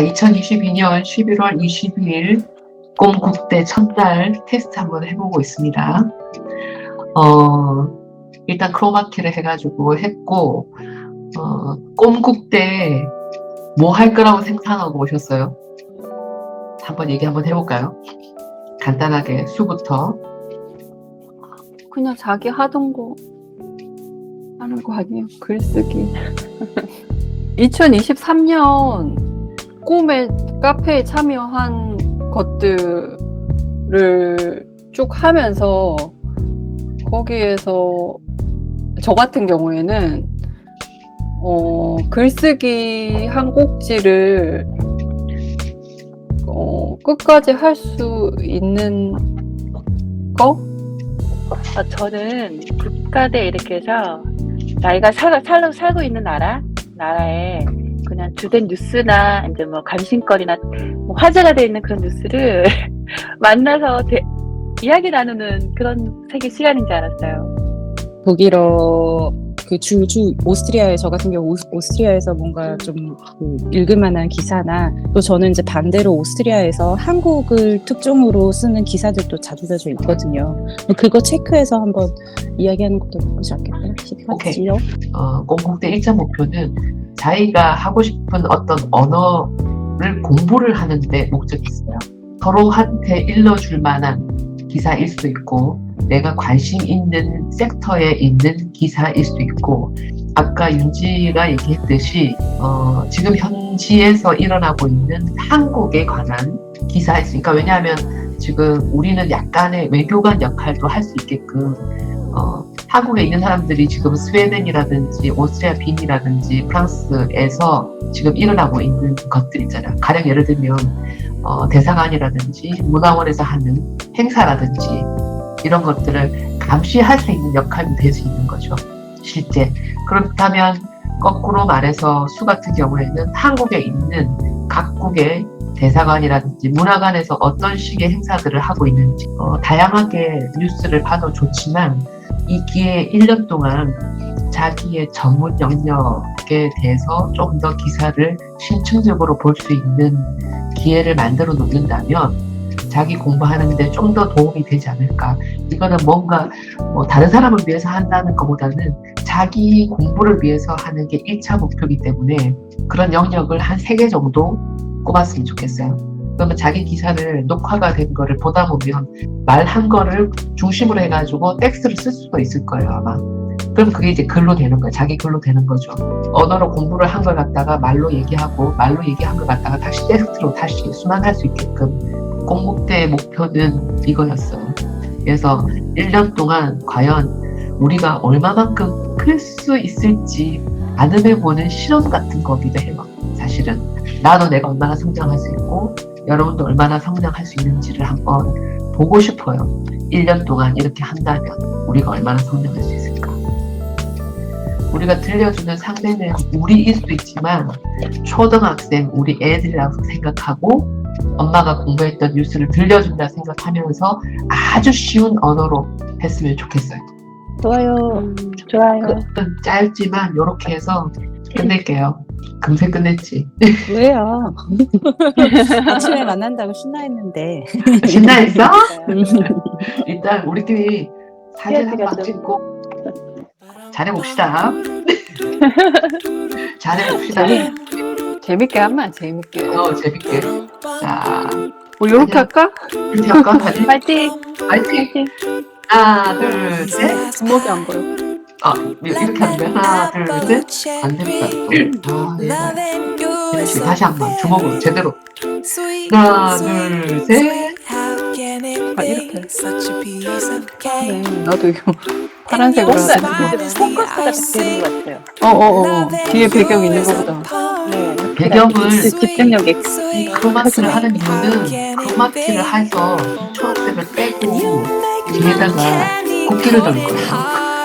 2022년 11월 22일 꼼국대 첫날 테스트 한번 해보고 있습니다. 어, 일단 크로마키를 해가지고 했고, 어, 꼼국대 뭐 할 거라고 생각하고 오셨어요? 한번 얘기 한번 해볼까요? 간단하게 수부터. 그냥 자기 하던 거 하는 거 아니에요? 글쓰기. 2023년 꿈의 카페에 참여한 것들을 쭉 하면서 거기에서 저 같은 경우에는 어, 글쓰기 한 꼭지를 어, 끝까지 할 수 있는 거? 어, 저는 국가대 이렇게 해서 나이가 살, 살, 살고 있는 나라 나라에 그냥 주된 뉴스나 이제 뭐 관심거리나 뭐 화제가 돼 있는 그런 뉴스를 만나서 대- 이야기 나누는 그런 세계 시간인 줄 알았어요. 독일어 그 주 주 오스트리아에 저 같은 경우 오스- 오스트리아에서 뭔가 좀 그 읽을 만한 기사나 또 저는 이제 반대로 오스트리아에서 한국을 특종으로 쓰는 기사들도 자주 자주 읽거든요. 그거 체크해서 한번 이야기하는 것도 나쁘지 않겠다 싶었지요. 어, 꼼국대 일자 목표는 자기가 하고 싶은 어떤 언어를 공부를 하는데 목적이 있어요. 서로한테 일러줄 만한 기사일 수도 있고, 내가 관심 있는 섹터에 있는 기사일 수도 있고, 아까 윤지가 얘기했듯이, 어, 지금 현지에서 일어나고 있는 한국에 관한 기사였으니까, 왜냐하면 지금 우리는 약간의 외교관 역할도 할 수 있게끔, 어, 한국에 있는 사람들이 지금 스웨덴이라든지 오스트리아 빈이라든지 프랑스에서 지금 일어나고 있는 것들 있잖아요. 가령 예를 들면 어, 대사관이라든지 문화원에서 하는 행사라든지 이런 것들을 감시할 수 있는 역할이 될 수 있는 거죠. 실제 그렇다면 거꾸로 말해서 수 같은 경우에는 한국에 있는 각국의 대사관이라든지 문화관에서 어떤 식의 행사들을 하고 있는지 어, 다양하게 뉴스를 봐도 좋지만 이 기회에 1년 동안 자기의 전문 영역에 대해서 좀 더 기사를 심층적으로 볼 수 있는 기회를 만들어 놓는다면 자기 공부하는데 좀 더 도움이 되지 않을까. 이거는 뭔가 뭐 다른 사람을 위해서 한다는 것보다는 자기 공부를 위해서 하는 게 1차 목표이기 때문에 그런 영역을 한세개 정도 꼽았으면 좋겠어요. 그러면 자기 기사를 녹화가 된 거를 보다 보면 말한 거를 중심으로 해가지고 텍스트를 쓸 수도 있을 거예요, 아마. 그럼 그게 이제 글로 되는 거예요. 자기 글로 되는 거죠. 언어로 공부를 한 걸 갖다가 말로 얘기하고 말로 얘기한 걸 갖다가 다시 텍스트로 다시 순환할 수 있게끔 공목대의 목표는 이거였어요. 그래서 1년 동안 과연 우리가 얼마만큼 클 수 있을지 가늠해 보는 실험 같은 거기도 해요. 사실은 나도 내가 얼마나 성장할 수 있고 여러분도 얼마나 성장할 수 있는지를 한번 보고 싶어요. 1년 동안 이렇게 한다면 우리가 얼마나 성장할 수 있을까? 우리가 들려주는 상대는 우리일 수도 있지만 초등학생, 우리 애들이라고 생각하고 엄마가 공부했던 뉴스를 들려준다 생각하면서 아주 쉬운 언어로 했으면 좋겠어요. 좋아요. 음, 좋아요. 짧지만 이렇게 해서 끝낼게요. 금세 끝냈지. 왜요? 아침에 만난다고 신나했는데. 신나했어? 일단 우리끼리 사진 한 번 찍고 잘해봅시다. 잘해봅시다. 재밌게 하면 재밌게. 어, 재밌게. 자, 뭐 요렇게. 할까? 이렇게 할까? 파이팅! 파이팅! 파이팅! 하나, 둘, 셋. 주먹이 안 보여. 아, 이렇게 하는 거야. 하나, 둘, 셋. 안 됩니다. 또. 아, 네. 다시 한 번. 주먹으로 제대로. 하나, 둘, 셋. 아, 이렇게. 네, 나도 이거 파란색으로 하는 이제 포커스가 되는 것 같아요. 어어어. 뒤에 배경 있는 거보다. 네. 배경을 집중력이 크로마키를 하는 이유는 크로마키를 해서 초록색을 빼고 뒤에다가 국기를 넣을 거예요.